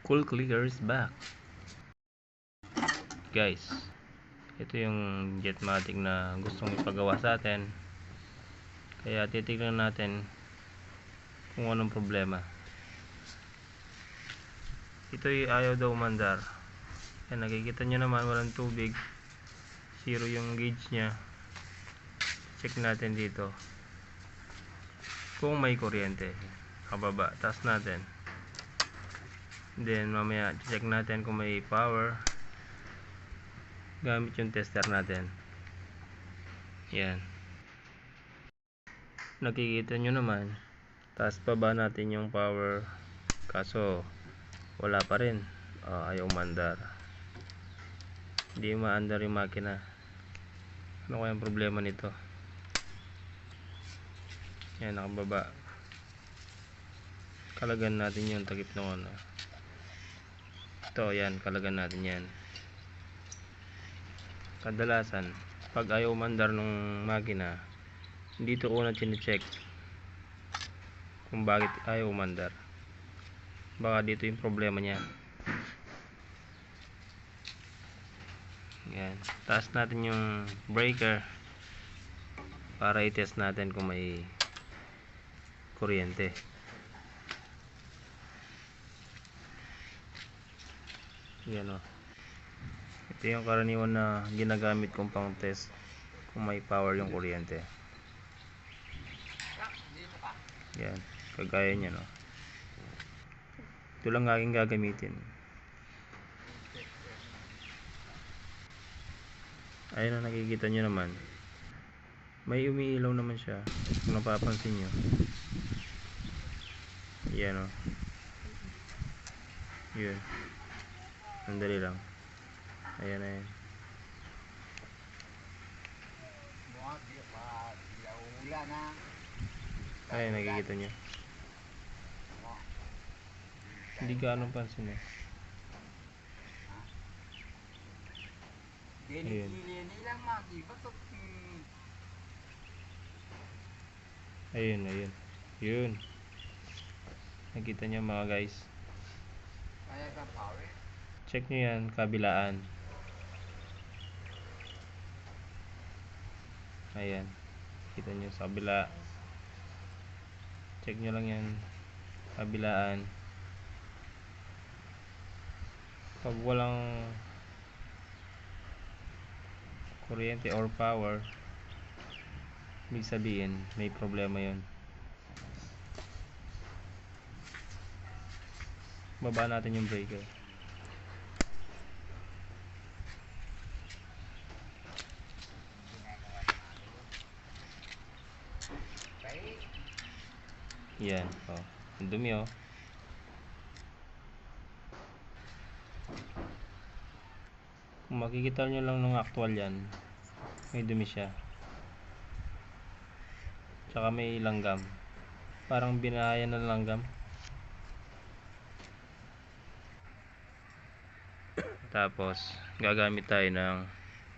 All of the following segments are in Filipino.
Cool Clicker is back. Guys, ito yung Jetmatic na gustong ipagawa sa atin. Kaya titignan natin kung anong problema. Ito ay ayaw daw umandar. Yan, nakikita nyo naman walang tubig. Zero yung gauge niya. Check natin dito. Kung may kuryente. Kababa. Taas natin. Then mamaya check natin kung may power. Gamit yung tester natin. Yan. Nakikita nyo naman. Taas pa ba natin yung power. Kaso wala pa rin. Ah, ayaw mandar. Hindi maandar yung makina. Ano kaya ang problema nito? Yan, nakababa. Kalagan natin yung takip ng ano. Ito, yan, kalagan natin yan. Kadalasan, pag ayaw mandar ng makina, dito ko na chinecheck kung bakit ayaw mandar. Baka dito yung problema niya. Yan. Taas natin yung breaker para i-test natin kung may kuryente. Yan o. Ito yung karaniwan na ginagamit kong pang test kung may power yung kuryente. Yan. Kagaya niya no. Ito lang aking gagamitin. Ayun na nakikita nyo naman. May umiilaw naman siya. Kung napapansin nyo. Yan o. Yun. Sandali lang. Ayan ayan. Ayun nakikita nyo. Hindi gaano pansin eh. Ayun. Ayun, ayun. Yun. Nakita nyo mga guys. Check nyo yan, kabilaan. Ayan. Kita nyo sa kabila. Check nyo lang yan. Kabilaan. Pag walang kuryente or power, ibig sabihin, may problema yon. Baba natin yung breaker. Yan, oh. Ang dumi oh. Kung makikita nyo lang ng actual yan, may dumi siya. Tsaka may langgam. Parang binahayan ng langgam. Tapos, gagamit tayo ng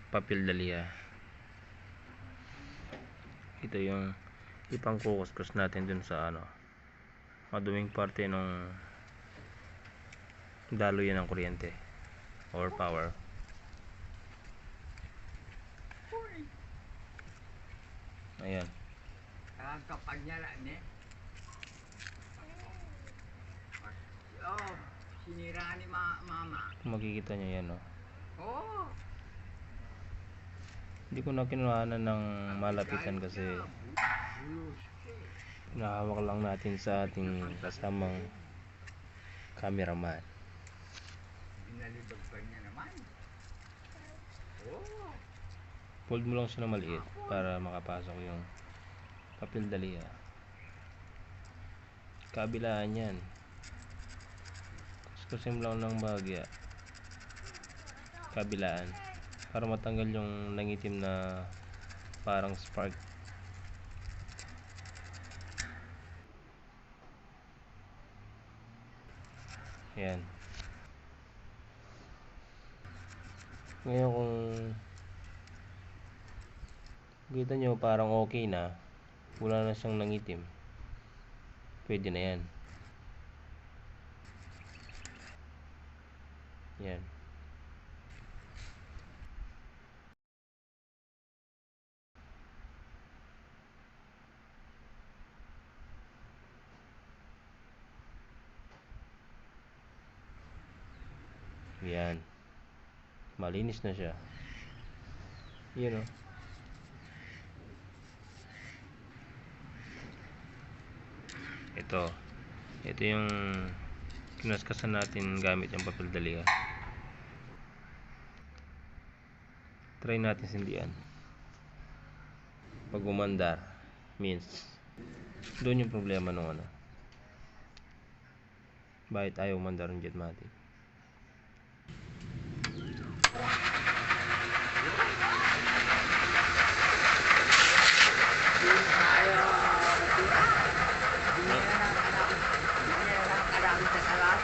papel dahlia. Ito yung ipang kukuskus natin dun sa ano maduming parte ng daloy ng kuryente or power ayan Ang kapag niya lang, ne? Oh, sinira ni ma mama. makikita nyo yan oh. Oh, hindi ko na kinuhanan ng malapitan kasi. Nahawak lang natin sa ating kasamang cameraman. Binalibag pa niya naman. Oh, fold mo lang siya na maliit para makapasok yung papel dahlia kabilaan yan. Kuskusin mo lang ng bahagya. Kabilaan. Para matanggal yung nangitim na parang spark yan. Ngayon kung kita nyo parang okay na. Wala na siyang nangitim. Pwede na yan. Yan. Yan. Malinis na siya. Yun o. Ito. Ito yung kinaskasan natin gamit yung papel dalihan. Try natin sindihan. Pag umandar, means doon yung problema nung ano. Bakit ayaw umandar ng Jetmatic? Binira ng anak. Binira ng anak sa kalat.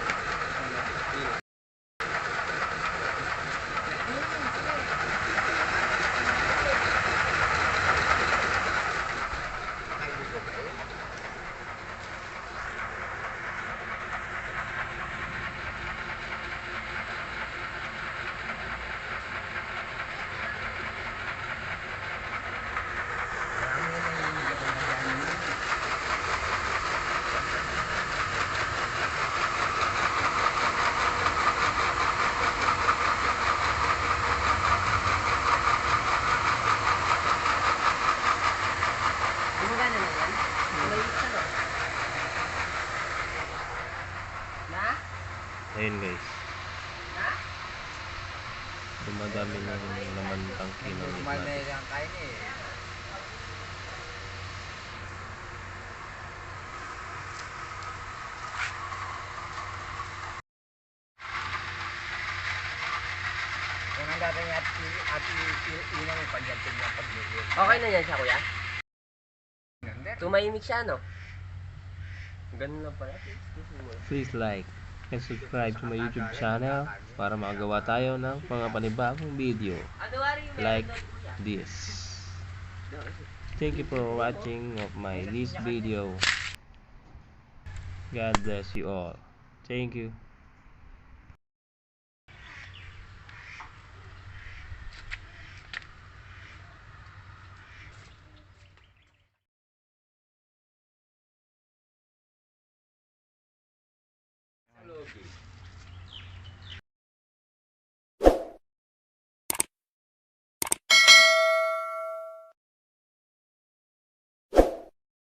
Ay, gusto ko eh. Marami na yung gagawin. Gumagana na yan? Maliit ka no? Na? Ayun guys. Dumadami na yung laman ng tangki ng kayo eh. Okay na yan siya kuya? Tumahimik siya no? Ganun lang pala. Please like and subscribe to my YouTube channel para makagawa tayo ng mga panibagong video like this. Thank you for watching of my this video. God bless you all.